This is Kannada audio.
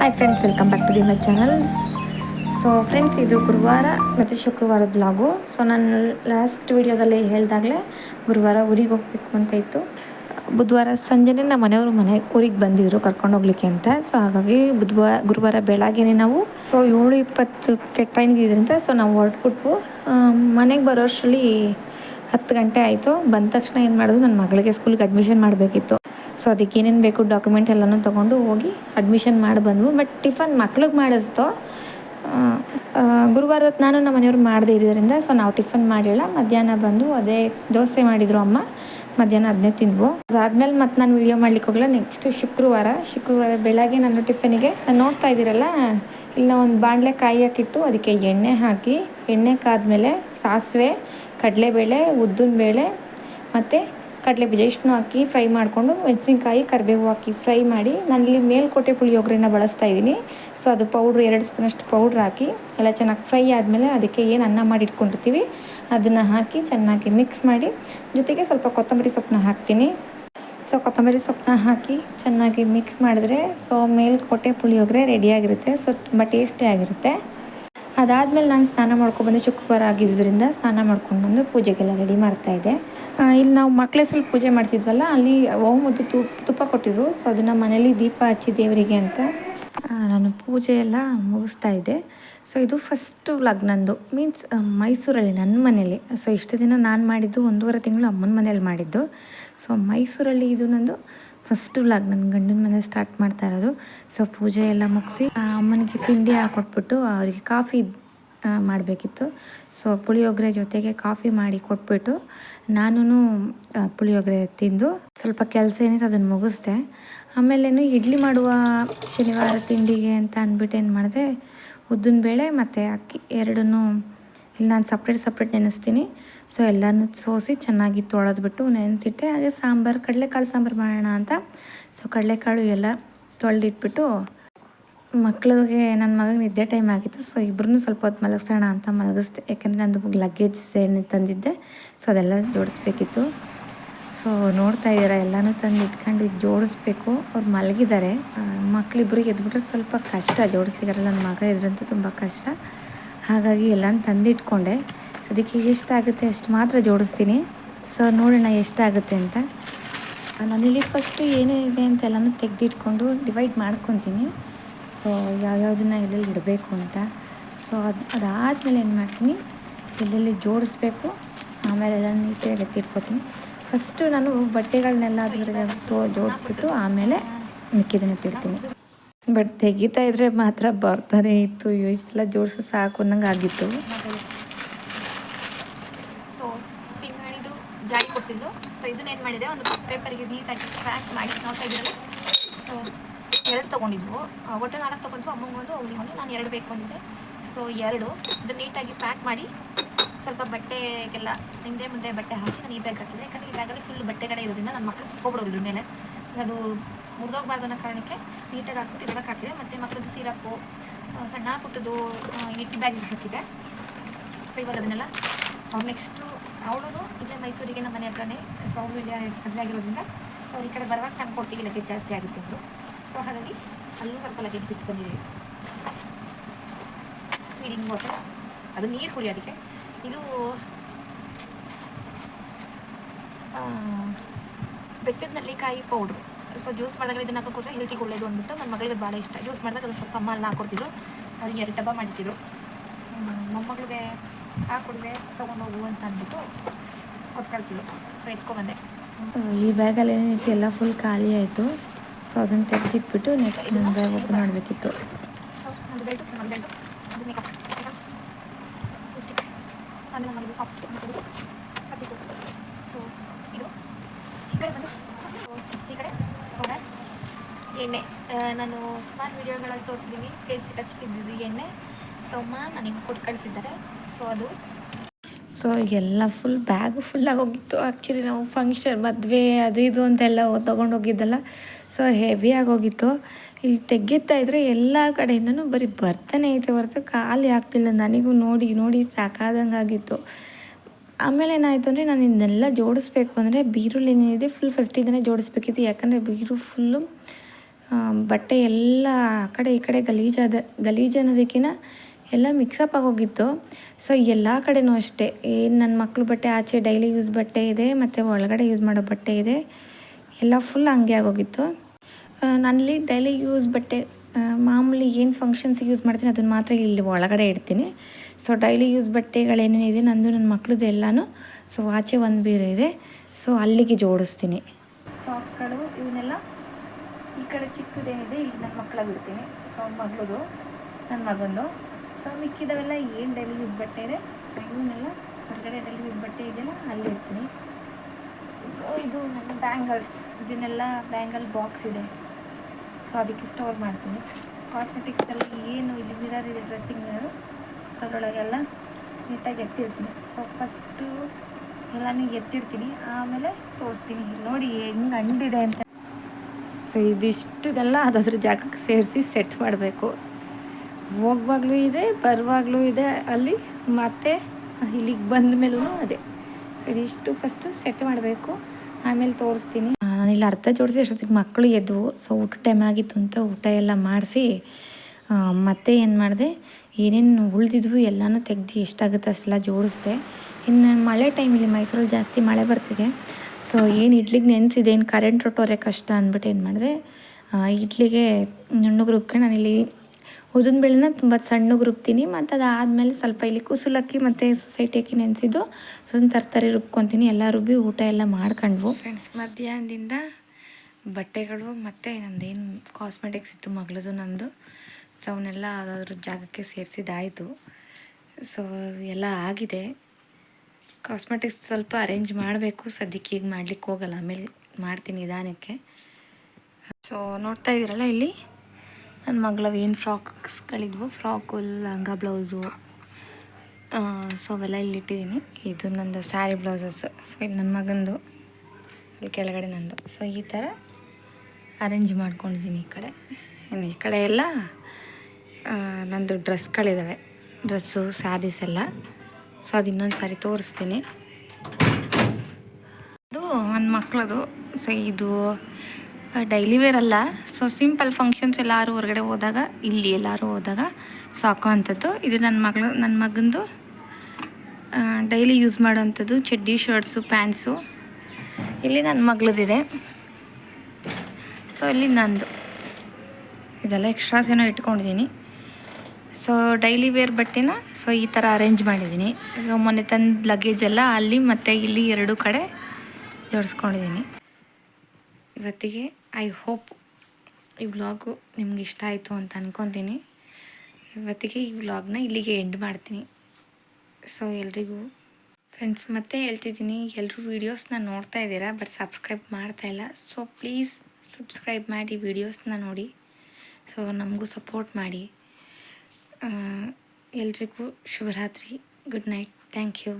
Hi friends welcome back to the my channel so friends ಇದು ಗುರುವಾರ ಮತ್ತು ಶುಕ್ರವಾರದ ಬ್ಲಾಗು ಸೊ ನಾನು ಲಾಸ್ಟ್ ವೀಡಿಯೋದಲ್ಲಿ ಹೇಳಿದಾಗಲೇ ಗುರುವಾರ ಊರಿಗೆ ಹೋಗ್ಬೇಕು ಅಂತ ಇತ್ತು. ಬುಧವಾರ ಸಂಜೆನೇ ನಮ್ಮ ಮನೆಯವರು ಮನೆ ಊರಿಗೆ ಬಂದಿದ್ರು ಕರ್ಕೊಂಡು ಹೋಗ್ಲಿಕ್ಕೆ ಅಂತ. ಸೊ ಹಾಗಾಗಿ ಬುಧವಾರ, ಗುರುವಾರ ಬೆಳಗ್ಗೆನೇ ನಾವು ಸೊ ಏಳು ಇಪ್ಪತ್ತಕ್ಕೆ ಟೈನಿಗೆ ಇದ್ರಿಂದ ಸೊ ನಾವು ಹೊರಟ್ಬಿಟ್ಟು ಮನೆಗೆ ಬರೋಷ್ಟರಲ್ಲಿ ಹತ್ತು ಗಂಟೆ ಆಯಿತು. ಬಂದ ತಕ್ಷಣ ಏನು ಮಾಡೋದು ನನ್ನ ಮಗಳಿಗೆ ಸ್ಕೂಲ್ಗೆ ಅಡ್ಮಿಷನ್ ಮಾಡಬೇಕಿತ್ತು. ಸೊ ಅದಕ್ಕೆ ಏನೇನು ಬೇಕು ಡಾಕ್ಯುಮೆಂಟ್ ಎಲ್ಲನೂ ತೊಗೊಂಡು ಹೋಗಿ ಅಡ್ಮಿಷನ್ ಮಾಡಿ ಬಂದ್ವು. ಬಟ್ ಟಿಫನ್ ಮಕ್ಳಿಗೆ ಮಾಡಿಸ್ತೋ. ಗುರುವಾರ ಹೊತ್ತು ನಾನು ನಮ್ಮ ಮನೆಯವ್ರು ಮಾಡದೇ ಇದ್ದರಿಂದ ಸೊ ನಾವು ಟಿಫನ್ ಮಾಡಿಲ್ಲ. ಮಧ್ಯಾಹ್ನ ಬಂದು ಅದೇ ದೋಸೆ ಮಾಡಿದರು ಅಮ್ಮ. ಮಧ್ಯಾಹ್ನ ಅದನ್ನೇ ತಿಂದ್ವು. ಅದಾದ್ಮೇಲೆ ಮತ್ತೆ ನಾನು ವೀಡಿಯೋ ಮಾಡ್ಲಿಕ್ಕೆ ಹೋಗಲ್ಲ ನೆಕ್ಸ್ಟ್ ಶುಕ್ರವಾರ. ಶುಕ್ರವಾರ ಬೆಳಗ್ಗೆ ನಾನು ಟಿಫನಿಗೆ ನೋಡ್ತಾ ಇದ್ದೀರಲ್ಲ ಇಲ್ಲ ಒಂದು ಬಾಣಲೆ ಕಾಯಿ ಹಾಕಿಟ್ಟು ಅದಕ್ಕೆ ಎಣ್ಣೆ ಹಾಕಿ, ಎಣ್ಣೆ ಕಾದ್ಮೇಲೆ ಸಾಸಿವೆ, ಕಡಲೆಬೇಳೆ ಉದ್ದಿನ ಬೇಳೆ ಮತ್ತು ಕಡಲೆ ಬೀಜ ಇಷ್ಟನ್ನು ಹಾಕಿ ಫ್ರೈ ಮಾಡಿಕೊಂಡು ಮೆಣಸಿನ್ಕಾಯಿ, ಕರಿಬೇವು ಹಾಕಿ ಫ್ರೈ ಮಾಡಿ ನಾನಿಲ್ಲಿ ಮೇಲ್ಕೋಟೆ ಪುಳಿಯೋಗರೆನ ಬಳಸ್ತಾ ಇದ್ದೀನಿ. ಸೊ ಅದು ಪೌಡ್ರ್ ಎರಡು ಸ್ಪೂನಷ್ಟು ಪೌಡ್ರ್ ಹಾಕಿ ಎಲ್ಲ ಚೆನ್ನಾಗಿ ಫ್ರೈ ಆದಮೇಲೆ ಅದಕ್ಕೆ ಏನು ಅನ್ನ ಮಾಡಿ ಇಟ್ಕೊಂಡಿರ್ತೀವಿ, ಅದನ್ನು ಹಾಕಿ ಚೆನ್ನಾಗಿ ಮಿಕ್ಸ್ ಮಾಡಿ ಜೊತೆಗೆ ಸ್ವಲ್ಪ ಕೊತ್ತಂಬರಿ ಸೊಪ್ಪನ್ನ ಹಾಕ್ತೀನಿ. ಸೊ ಕೊತ್ತಂಬರಿ ಸೊಪ್ಪನ್ನ ಹಾಕಿ ಚೆನ್ನಾಗಿ ಮಿಕ್ಸ್ ಮಾಡಿದ್ರೆ ಸೊ ಮೇಲ್ಕೋಟೆ ಪುಳಿಯೋಗರೆ ರೆಡಿಯಾಗಿರುತ್ತೆ ಸೊ ತುಂಬ ಟೇಸ್ಟಿಯಾಗಿರುತ್ತೆ ಅದಾದಮೇಲೆ ನಾನು ಸ್ನಾನ ಮಾಡ್ಕೊಬಂದು ಶುಕ್ರವಾರ ಆಗಿದ್ದರಿಂದ ಸ್ನಾನ ಮಾಡ್ಕೊಂಡು ಬಂದು ಪೂಜೆಗೆಲ್ಲ ರೆಡಿ ಮಾಡ್ತಾಯಿದ್ದೆ ಇಲ್ಲಿ ನಾವು ಮಕ್ಕಳ ಹೆಸರು ಪೂಜೆ ಮಾಡ್ತಿದ್ವಲ್ಲ, ಅಲ್ಲಿ ಓಮದ್ದು ತುಪ್ಪ ತುಪ್ಪ ಕೊಟ್ಟಿದ್ರು. ಸೊ ಅದನ್ನು ಮನೇಲಿ ದೀಪ ಹಚ್ಚಿ ದೇವರಿಗೆ ಅಂತ ನಾನು ಪೂಜೆ ಎಲ್ಲ ಮುಗಿಸ್ತಾ ಇದ್ದೆ. ಸೊ ಇದು ಫಸ್ಟ್ ವ್ಲಾಗ್ ನಂದು ಮೀನ್ಸ್ ಮೈಸೂರಲ್ಲಿ ನನ್ನ ಮನೇಲಿ ಸೊ ಇಷ್ಟು ದಿನ ನಾನು ಮಾಡಿದ್ದು ಒಂದೂವರೆ ತಿಂಗಳು ಅಮ್ಮನ ಮನೇಲಿ ಮಾಡಿದ್ದು. ಸೊ ಮೈಸೂರಲ್ಲಿ ಇದು ನಂದು ಫಸ್ಟ್ ವ್ಲಾಗ್ ನನ್ನ ಗಂಡನ ಮನೆ ಸ್ಟಾರ್ಟ್ ಮಾಡ್ತಾ ಇರೋದು. ಸೊ ಪೂಜೆ ಎಲ್ಲ ಮುಗಿಸಿ ಅಮ್ಮನಿಗೆ ತಿಂಡಿ ಹಾಕೊಟ್ಬಿಟ್ಟು ಅವರಿಗೆ ಕಾಫಿ ಮಾಡಬೇಕಿತ್ತು. ಸೊ ಪುಳಿಯೋಗರೆ ಜೊತೆಗೆ ಕಾಫಿ ಮಾಡಿ ಕೊಟ್ಬಿಟ್ಟು ನಾನು ಪುಳಿಯೋಗರೆ ತಿಂದು ಸ್ವಲ್ಪ ಕೆಲಸ ಏನಿತ್ತು ಅದನ್ನು ಮುಗಿಸ್ದೆ. ಆಮೇಲೇನು ಇಡ್ಲಿ ಮಾಡುವ ಶನಿವಾರ ತಿಂಡಿಗೆ ಅಂತ ಅಂದ್ಬಿಟ್ಟು ಏನು ಮಾಡಿದೆ, ಉದ್ದಿನ ಬೇಳೆ ಮತ್ತು ಅಕ್ಕಿ ಎರಡನ್ನೂ ಇಲ್ಲಿ ನಾನು ಸಪ್ರೇಟ್ ಸಪ್ರೇಟ್ ನೆನೆಸ್ತೀನಿ. ಸೊ ಎಲ್ಲನೂ ಸೋಸಿ ಚೆನ್ನಾಗಿ ತೊಳೆದ್ಬಿಟ್ಟು ನೆನೆಸಿಟ್ಟೆ. ಹಾಗೆ ಸಾಂಬಾರು, ಕಡಲೆಕಾಳು ಸಾಂಬಾರು ಮಾಡೋಣ ಅಂತ. ಸೊ ಕಡಲೆಕಾಳು ಎಲ್ಲ ತೊಳೆದಿಟ್ಬಿಟ್ಟು ಮಕ್ಳಿಗೆ ನನ್ನ ಮಗನಿಗೆ ನಿದ್ದೆ ಟೈಮ್ ಆಗಿತ್ತು. ಸೊ ಇಬ್ಬರೂ ಸ್ವಲ್ಪ ಹೊತ್ತು ಮಲಗಿಸೋಣ ಅಂತ ಮಲಗಿಸ್ದೆ. ಯಾಕೆಂದರೆ ನಂದು ಲಗೇಜಸ್ ಏನು ತಂದಿದ್ದೆ. ಸೊ ಅದೆಲ್ಲ ಜೋಡಿಸ್ಬೇಕಿತ್ತು. ಸೊ ನೋಡ್ತಾ ಇದ್ದೀರಾ, ಎಲ್ಲನೂ ತಂದು ಇಟ್ಕೊಂಡು ಜೋಡಿಸ್ಬೇಕು. ಅವ್ರು ಮಲಗಿದ್ದಾರೆ. ಮಕ್ಳಿಬ್ರಿಗೆ ಎದ್ಬಿಟ್ರೆ ಸ್ವಲ್ಪ ಕಷ್ಟ. ಜೋಡಿಸ್ಲಿಕ್ಕಾರಲ್ಲ ನನ್ನ ಮಗ ಇದ್ರಂತೂ ತುಂಬ ಕಷ್ಟ. ಹಾಗಾಗಿ ಎಲ್ಲಾನು ತಂದಿಟ್ಕೊಂಡೆ. ಸೊ ಅದಕ್ಕೆ ಎಷ್ಟಾಗುತ್ತೆ ಅಷ್ಟು ಮಾತ್ರ ಜೋಡಿಸ್ತೀನಿ. ಸೊ ನೋಡೋಣ ಎಷ್ಟಾಗುತ್ತೆ ಅಂತ. ನಾನಿಲ್ಲಿ ಫಸ್ಟು ಏನೇನಿದೆ ಅಂತ ಎಲ್ಲನೂ ತೆಗೆದಿಟ್ಕೊಂಡು ಡಿವೈಡ್ ಮಾಡ್ಕೊತೀನಿ. ಸೊ ಯಾವ್ಯಾವುದನ್ನ ಎಲ್ಲೆಲ್ಲಿ ಇಡಬೇಕು ಅಂತ. ಸೊ ಅದು, ಅದಾದಮೇಲೆ ಏನು ಮಾಡ್ತೀನಿ? ಎಲ್ಲೆಲ್ಲಿ ಜೋಡಿಸ್ಬೇಕು, ಆಮೇಲೆ ಎಲ್ಲ ನೀಟಾಗಿ ಎತ್ತಿಟ್ಕೊತೀನಿ. ಫಸ್ಟು ನಾನು ಬಟ್ಟೆಗಳನ್ನೆಲ್ಲ ಅದರ ತೋ, ಜೋಡಿಸ್ಬಿಟ್ಟು ಆಮೇಲೆ ಮಿಕ್ಕಿದನ್ನ ಎತ್ತಿಡ್ತೀನಿ. ಬಟ್ ತೆಗಿತಾ ಇದ್ರೆ ಮಾತ್ರ ಬರ್ತಾನೆ ಇತ್ತು. ಇಷ್ಟೆಲ್ಲ ಜೋಡಿಸೋ ಸಾಕು ಅನ್ನಂಗೆ ಆಗಿತ್ತು. ಸೊ ಪಿಂಗಾಣಿದು ಕೊಡಿಸಿದ್ದು. ಸೊ ಇದನ್ನ ಏನು ಮಾಡಿದೆ? ಒಂದು ಪೇಪರಿಗೆ ನೀಟಾಗಿ ಪ್ಯಾಕ್ ಮಾಡಿ ನೋಡ್ತಾ ಇದ್ದೀರಲ್ಲ? ಸೊ ಎರಡು ತೊಗೊಂಡಿದ್ವು. ಒಟ್ಟು ನಾಲ್ಕು ತೊಗೊಂಡ್ವು ಅಮ್ಮಂಗೊಂದು ಅವಳಿಗೊಂದು ನಾನು ಎರಡು ಬೇಕು ಅಂದಿದ್ದೆ. ಸೊ ಎರಡು. ಇದು ನೀಟಾಗಿ ಪ್ಯಾಕ್ ಮಾಡಿ ಸ್ವಲ್ಪ ಬಟ್ಟೆಗೆಲ್ಲ ಹಿಂದೆ ಮುಂದೆ ಬಟ್ಟೆ ಹಾಕಿ ನಾನು ಈ ಬ್ಯಾಗ್ ಹಾಕಿದೆ ಯಾಕಂದರೆ ಈ ಬ್ಯಾಗಲ್ಲಿ ಫುಲ್ ಬಟ್ಟೆಗಳೇ ಇರೋದ್ರಿಂದ ನನ್ನ ಮಕ್ಕಳು ತೊಗೊಬಿಡೋದು ಇದ್ರ ಮೇಲೆ. ಅದು ಮುರಿದೋಗ್ಬಾರ್ದು ಅನ್ನೋ ಕಾರಣಕ್ಕೆ ನೀಟಾಗಿ ಹಾಕ್ಬಿಟ್ಟು ಇದ್ರೊಳಗೆ ಹಾಕಿದೆ. ಮತ್ತು ಮಕ್ಕಳದ್ದು ಸಿರಪ್ಪು ಸಣ್ಣ ಪುಟ್ಟದ್ದು ಇಟ್ಟಿ ಬ್ಯಾಗ್ ಹಾಕಿದೆ. ಸೊ ಇವಾಗ ಅದನ್ನೆಲ್ಲ ಅವ್ರು ನೆಕ್ಸ್ಟು ಅವಳು ಇಲ್ಲೇ ಮೈಸೂರಿಗೆ ನಮ್ಮ ಮನೆ ಹತ್ರನೇ ಸೊ ಅವಳು ಇಲ್ಲೇ ಮದುವೆ ಆಗಿರೋದ್ರಿಂದ ಅವ್ರು ಈ ಕಡೆ ಬರುವಾಗ ತಂದು ಕೊಡ್ತೀವಿ, ಲಗೇಜ್ ಜಾಸ್ತಿ ಆಗುತ್ತೆ ಅಂದರು. ಸೊ ಹಾಗಾಗಿ ಅಲ್ಲೂ ಸ್ವಲ್ಪ ಲಗೇಜ್ ಬಿಟ್ಟು ಬಂದಿದ್ದೀವಿ. ಸೊ ಫೀಡಿಂಗ್ ವಾಟರ್ ಅದು ನೀರು ಕುಡಿಯೋದಕ್ಕೆ. ಇದು ಬೆಟ್ಟದ ನಲ್ಲಿಕಾಯಿ ಪೌಡ್ರು ಸೊ ಜ್ಯೂಸ್ ಮಾಡಿದಾಗ ಇದನ್ನ ಹಾಕೊಟ್ರೆ ಹೆಲ್ತಿಗೆ ಒಳ್ಳೇದು ಅಂದ್ಬಿಟ್ಟು ನನ್ನ ಮಗಳಿಗೆ ಭಾಳ ಇಷ್ಟ. ಜ್ಯೂಸ್ ಮಾಡಿದಾಗ ಅದು ಸ್ವಲ್ಪ ಅಮ್ಮ ಎಲ್ಲ ಹಾಕೊಡ್ತಿದ್ರು ಅದು ಎರಡು ಡಬ್ಬ ಮಾಡ್ತಿದ್ರು. ಮೊಮ್ಮಗಳಿಗೆ ಹಾಕೊಡುವೆ ತೊಗೊಂಡು ಹೋಗು ಅಂತ ಅಂದ್ಬಿಟ್ಟು ಕೊಟ್ಟು ಕಳಿಸಿದ್ರು. ಸೊ ಎತ್ಕೊಬಂದೆ ಈ ಬ್ಯಾಗಲ್ಲಿ ಏನಿತ್ತು? ಎಲ್ಲ ಫುಲ್ ಖಾಲಿ ಆಯಿತು. ಸೊ ಅದನ್ನು ತೆಗೆದಿಟ್ಬಿಟ್ಟು ನೆಕ್ಸ್ಟ್ ನನ್ನ ಬ್ಯಾಗ್ ಓಪನ್ ಮಾಡಬೇಕಿತ್ತು. ಸೊ ನಮ್ಮದು ಬೆಲ್ಟು ನಮ್ಮ ಬೆಲ್ಟು ಅದು ಮೇಕಪ್ ಐಟಮ್ಸ್ ಲಿಪ್ಸ್ಟಿಕ್ ಆಮೇಲೆ ನಮ್ಮದು ಸಾಕ್ಸ್ ಮಕ್ಕಳು ಕತ್ತಿಕು ಸೊ ಇದು. ಈ ಕಡೆ ಬಂದು ಎಣ್ಣೆ ನಾನು ಸುಮಾರು ವೀಡಿಯೋಗಳಲ್ಲಿ ತೋರಿಸಿದ್ದೀನಿ ಫೇಸಿಗೆ ಹಚ್ತಿದ್ದು ಎಣ್ಣೆ. ಸೊ ಅಮ್ಮ ನನಗೆ ಕೊಟ್ಟು ಕಳಿಸಿದ್ದಾರೆ. ಸೊ ಅದು. ಸೊ ಎಲ್ಲ ಫುಲ್ ಬ್ಯಾಗ್ ಫುಲ್ಲಾಗಿ ಹೋಗಿತ್ತು. ಆ್ಯಕ್ಚುಲಿ ನಾವು ಫಂಕ್ಷನ್ ಮದುವೆ, ಅದು ಇದು ಅಂತೆಲ್ಲ ತೊಗೊಂಡು ಹೋಗಿದ್ದಲ್ಲ. ಸೊ ಹೆವಿಯಾಗಿ ಹೋಗಿತ್ತು. ಇಲ್ಲಿ ತೆಗಿತಾ ಇದ್ದರೆ ಎಲ್ಲ ಕಡೆಯಿಂದನೂ ಬರೀ ಬರ್ತಾನೆ ಐತೆ ಹೊರತು ಖಾಲಿ ಆಗ್ತಿಲ್ಲ. ನನಗೂ ನೋಡಿ ನೋಡಿ ಸಾಕಾದಂಗೆ ಆಗಿತ್ತು. ಆಮೇಲೆ ಏನಾಯಿತು ಅಂದರೆ ನಾನು ಇದನ್ನೆಲ್ಲ ಜೋಡಿಸ್ಬೇಕು ಅಂದರೆ ಬೀರುಳ್ಳಿ ಏನಿದೆ ಫುಲ್ ಫಸ್ಟ್ ಇದನ್ನೇ ಜೋಡಿಸ್ಬೇಕಿತ್ತು. ಯಾಕಂದರೆ ಬೀರು ಫುಲ್ಲು ಬಟ್ಟೆ ಎಲ್ಲ ಆ ಕಡೆ ಈ ಕಡೆ ಗಲೀಜಾದ ಗಲೀಜು ಅನ್ನೋದಕ್ಕಿಂತ ಎಲ್ಲ ಮಿಕ್ಸಪ್ ಆಗೋಗಿತ್ತು. ಸೊ ಎಲ್ಲ ಕಡೆನೂ ಅಷ್ಟೇ. ಏನು ನನ್ನ ಮಕ್ಕಳು ಬಟ್ಟೆ ಆಚೆ ಡೈಲಿ ಯೂಸ್ ಬಟ್ಟೆ ಇದೆ, ಮತ್ತು ಒಳಗಡೆ ಯೂಸ್ ಮಾಡೋ ಬಟ್ಟೆ ಇದೆ, ಎಲ್ಲ ಫುಲ್ ಹಂಗೆ ಆಗೋಗಿತ್ತು. ನನ್ನಲ್ಲಿ ಡೈಲಿ ಯೂಸ್ ಬಟ್ಟೆ ಮಾಮೂಲಿ ಏನು ಫಂಕ್ಷನ್ಸಿಗೆ ಯೂಸ್ ಮಾಡ್ತೀನಿ ಅದನ್ನು ಮಾತ್ರ ಇಲ್ಲಿ ಒಳಗಡೆ ಇಡ್ತೀನಿ. ಸೊ ಡೈಲಿ ಯೂಸ್ ಬಟ್ಟೆಗಳೇನೇನಿದೆ ನಂದು ನನ್ನ ಮಕ್ಕಳದ್ದು ಎಲ್ಲನೂ ಸೊ ಆಚೆ ಒಂದು ಬೀರು ಇದೆ. ಸೊ ಅಲ್ಲಿಗೆ ಜೋಡಿಸ್ತೀನಿ. ಫ್ರಾಕ್ಗಳು ಇವನ್ನೆಲ್ಲ ಕಡೆ ಚಿಕ್ಕದೇನಿದೆ, ಇಲ್ಲಿ ನನ್ನ ಮಕ್ಕಳ ಬಿಡ್ತೀನಿ. ಸೊ, ಮಗಳದು ನನ್ನ ಮಗಂದು. ಸೊ, ಮಿಕ್ಕಿದವೆಲ್ಲ ಏನು ಡೈಲಿ ಯೂಸ್ ಬಟ್ಟೆ ಇದೆ? ಸೊ, ಇವನ್ನೆಲ್ಲ ಹೊರಗಡೆ ಡೈಲಿ ಯೂಸ್ ಬಟ್ಟೆ ಇದೆಯಲ್ಲ, ಅಲ್ಲಿ ಇರ್ತೀನಿ ಸೊ, ಇದು ನನ್ನ ಬ್ಯಾಂಗಲ್ಸ್ ಇದನ್ನೆಲ್ಲ ಬ್ಯಾಂಗಲ್ ಬಾಕ್ಸ್ ಇದೆ. ಸೊ, ಅದಕ್ಕೆ ಸ್ಟೋರ್ ಮಾಡ್ತೀನಿ. ಕಾಸ್ಮೆಟಿಕ್ಸಲ್ಲಿ ಏನು ಇಲ್ಲಿ ಮಿರರ್ ಇದೆ ಡ್ರೆಸ್ಸಿಂಗ್ ಮಿರರು ಸೊ, ಅದರೊಳಗೆಲ್ಲ ನೀಟಾಗಿ ಎತ್ತಿರ್ತೀನಿ ಸೊ ಫಸ್ಟು ಎಲ್ಲನೂ ಎತ್ತಿರ್ತೀನಿ ಆಮೇಲೆ ತೋರಿಸ್ತೀನಿ. ನೋಡಿ, ಹೆಂಗೆ ಅಂಡಿದೆ ಅಂತ. ಸೊ ಇದಿಷ್ಟನ್ನೆಲ್ಲ ಅದಾದ್ರ ಜಾಗಕ್ಕೆ ಸೇರಿಸಿ ಸೆಟ್ ಮಾಡಬೇಕು. ಹೋಗುವಾಗಲೂ ಇದೆ, ಬರುವಾಗಲೂ ಇದೆ ಅಲ್ಲಿ, ಮತ್ತೆ ಇಲ್ಲಿಗೆ ಬಂದ ಮೇಲೂ ಅದೇ. ಸೊ ಇದಿಷ್ಟು ಫಸ್ಟು ಸೆಟ್ ಮಾಡಬೇಕು, ಆಮೇಲೆ ತೋರಿಸ್ತೀನಿ. ನಾನು ಇಲ್ಲಿ ಅರ್ಧ ಜೋಡಿಸಿ ಅಷ್ಟೊತ್ತಿಗೆ ಮಕ್ಕಳು ಎದ್ವು ಸೊ ಊಟ ಟೈಮ್ ಆಗಿತ್ತು ಅಂತ ಊಟ ಎಲ್ಲ ಮಾಡಿಸಿ ಮತ್ತೆ ಏನು ಮಾಡಿದೆ, ಏನೇನು ಉಳಿದಿದ್ವು ಎಲ್ಲನೂ ತೆಗ್ದು ಎಷ್ಟಾಗುತ್ತೆ ಅಷ್ಟೆಲ್ಲ ಜೋಡಿಸ್ದೆ. ಇನ್ನು ಮಳೆ ಟೈಮಲ್ಲಿ ಮೈಸೂರಲ್ಲಿ ಜಾಸ್ತಿ ಮಳೆ ಬರ್ತಿದೆ. ಸೊ ಏನು ಇಡ್ಲಿಗೆ ನೆನೆಸಿದೆ ಏನು ಕರೆಂಟ್ ರೊಟ್ಟೋರೆ ಕಷ್ಟ ಅಂದ್ಬಿಟ್ಟು ಏನು ಮಾಡಿದೆ? ಇಡ್ಲಿಗೆ ನುಣ್ಣಗೆ ರುಬ್ಕೊಂಡು ನಾನಿಲ್ಲಿ ಉದ್ದಿನ ಬೇಳೆನ ತುಂಬ ಸಣ್ಣಗೆ ರುಬ್ತೀನಿ, ಮತ್ತು ಅದಾದಮೇಲೆ ಸ್ವಲ್ಪ ಇಲ್ಲಿ ಕುಸುಲಕ್ಕಿ ಮತ್ತು ಸೊಸೈಟಿ ಅಕ್ಕಿ ನೆನೆಸಿದ್ದು, ಸೊ ಒಂದು ತರ್ತರಿ ರುಬ್ಕೊತೀನಿ. ಎಲ್ಲ ರುಬ್ಬಿ ಊಟ ಎಲ್ಲ ಮಾಡ್ಕೊಂಡ್ವು. ಫ್ರೆಂಡ್ಸ್ ಮಧ್ಯಾಹ್ನದಿಂದ ಬಟ್ಟೆಗಳು ಮತ್ತು ನಂದೇನು ಕಾಸ್ಮೆಟಿಕ್ಸ್ ಇತ್ತು ಮಗಳದು ನಮ್ಮದು ಸೊ ಅವನ್ನೆಲ್ಲ ಅದ್ರ ಜಾಗಕ್ಕೆ ಸೇರಿಸಿದಾಯಿತು ಸೊ ಎಲ್ಲ ಆಗಿದೆ. ಕಾಸ್ಮೆಟಿಕ್ಸ್ ಸ್ವಲ್ಪ ಅರೇಂಜ್ ಮಾಡಬೇಕು. ಸದ್ಯಕ್ಕೆ ಈಗ ಮಾಡ್ಲಿಕ್ಕೆ ಹೋಗಲ್ಲ. ಆಮೇಲೆ ಮಾಡ್ತೀನಿ ನಿಧಾನಕ್ಕೆ. ಸೊ ನೋಡ್ತಾ ಇದ್ದೀರಲ್ಲ ಇಲ್ಲಿ? ನನ್ನ ಮಗಳವು ಏನು ಫ್ರಾಕ್ಸ್ಗಳಿದ್ವು? ಫ್ರಾಕು, ಲಂಗ, ಬ್ಲೌಸು ಸೊ ಅವೆಲ್ಲ ಇಲ್ಲಿ ಇಟ್ಟಿದ್ದೀನಿ ಇದು ನಂದು ಸ್ಯಾರಿ ಬ್ಲೌಸಸ್. ಸೊ ಇಲ್ಲಿ ನನ್ನ ಮಗಂದು, ಇಲ್ಲಿ ಕೆಳಗಡೆ ನಂದು. ಸೊ ಈ ಥರ ಅರೇಂಜ್ ಮಾಡ್ಕೊಂಡಿದ್ದೀನಿ ಈ ಕಡೆ. ಇನ್ನು ಈ ಕಡೆ ಎಲ್ಲ ನಂದು ಡ್ರೆಸ್ಗಳಿದ್ದಾವೆ ಡ್ರೆಸ್ಸು ಸ್ಯಾರೀಸ್ ಎಲ್ಲ. ಸೊ ಅದು ಇನ್ನೊಂದು ಸಾರಿ ತೋರಿಸ್ತೀನಿ. ಅದು ನನ್ನ ಮಕ್ಕಳದು ಸೊ ಇದು ಡೈಲಿ ವೇರ್ ಅಲ್ಲ. ಸೊ ಸಿಂಪಲ್ ಫಂಕ್ಷನ್ಸ್ ಎಲ್ಲರೂ ಹೊರಗಡೆ ಹೋದಾಗ, ಇಲ್ಲಿ ಎಲ್ಲರೂ ಹೋದಾಗ ಸೊ ಹಾಕೋವಂಥದ್ದು ಇದು ನನ್ನ ಮಗಳು, ನನ್ನ ಮಗಂದು ಡೈಲಿ ಯೂಸ್ ಮಾಡೋವಂಥದ್ದು. ಚಡ್ಡಿ ಶರ್ಟ್ಸು ಪ್ಯಾಂಟ್ಸು ಇಲ್ಲಿ ನನ್ನ ಮಗಳದಿದೆ. ಸೊ ಇಲ್ಲಿ ನಂದು. ಇದೆಲ್ಲ ಎಕ್ಸ್ಟ್ರಾಸ್ ಏನೋ ಇಟ್ಕೊಂಡಿದ್ದೀನಿ. ಸೊ ಡೈಲಿ ವೇರ್ ಬಟ್ಟೆನ ಸೊ ಈ ಥರ ಅರೇಂಜ್ ಮಾಡಿದ್ದೀನಿ. ಸೊ ಮೊನ್ನೆ ತಂದು ಲಗೇಜ್ ಎಲ್ಲ ಅಲ್ಲಿ ಮತ್ತು ಇಲ್ಲಿ ಎರಡು ಕಡೆ ಜೋಡಿಸ್ಕೊಂಡಿದ್ದೀನಿ. ಇವತ್ತಿಗೆ ಐ ಹೋಪ್ ಈ ವ್ಲಾಗು ನಿಮ್ಗೆ ಇಷ್ಟ ಆಯಿತು ಅಂತ ಅಂದ್ಕೊತೀನಿ ಇವತ್ತಿಗೆ ಈ ವ್ಲಾಗ್ನ ಇಲ್ಲಿಗೆ ಎಂಡ್ ಮಾಡ್ತೀನಿ. ಸೊ ಎಲ್ರಿಗೂ ಫ್ರೆಂಡ್ಸ್ ಮತ್ತೆ ಹೇಳ್ತಿದ್ದೀನಿ ಎಲ್ಲರೂ ವೀಡಿಯೋಸ್ನ ನೋಡ್ತಾ ಇದ್ದೀರಾ ಬಟ್ ಸಬ್ಸ್ಕ್ರೈಬ್ ಮಾಡ್ತಾ ಇಲ್ಲ. ಸೊ ಪ್ಲೀಸ್ ಸಬ್ಸ್ಕ್ರೈಬ್ ಮಾಡಿ ವೀಡಿಯೋಸ್ನ ನೋಡಿ. ಸೊ ನಮಗೂ ಸಪೋರ್ಟ್ ಮಾಡಿ. ಎಲ್ರಿಗೂ ಶುಭರಾತ್ರಿ. Good night thank you